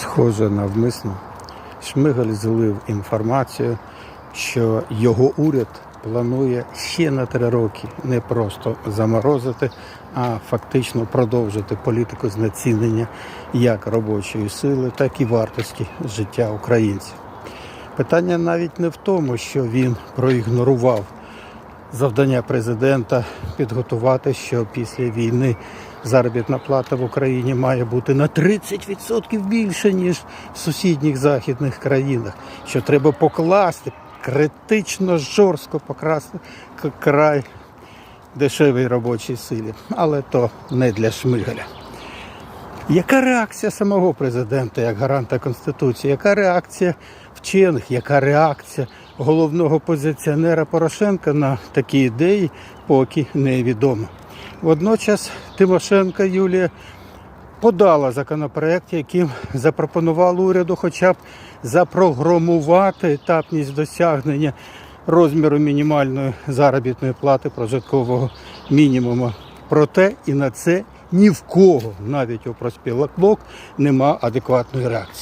Схоже навмисно. Шмигаль злив інформацію, що його уряд планує ще на три роки не просто заморозити, а фактично продовжити політику знецінення як робочої сили, так і вартості життя українців. Питання навіть не в тому, що він проігнорував завдання президента підготувати, що після війни заробітна плата в Україні має бути на 30% більше, ніж в сусідніх західних країнах. Що треба покласти критично жорстко покрасти край дешевій робочій силі. Але то не для Шмигаля. Яка реакція самого президента як гаранта Конституції? Яка реакція вчених? Яка реакція головного позиціонера Порошенка на такі ідеї, поки невідомо. Водночас Тимошенко Юлія подала законопроект, яким запропонувала уряду хоча б запрограмувати етапність досягнення розміру мінімальної заробітної плати прожиткового мінімуму. Проте і на це ні в кого, навіть у проспілок, нема адекватної реакції.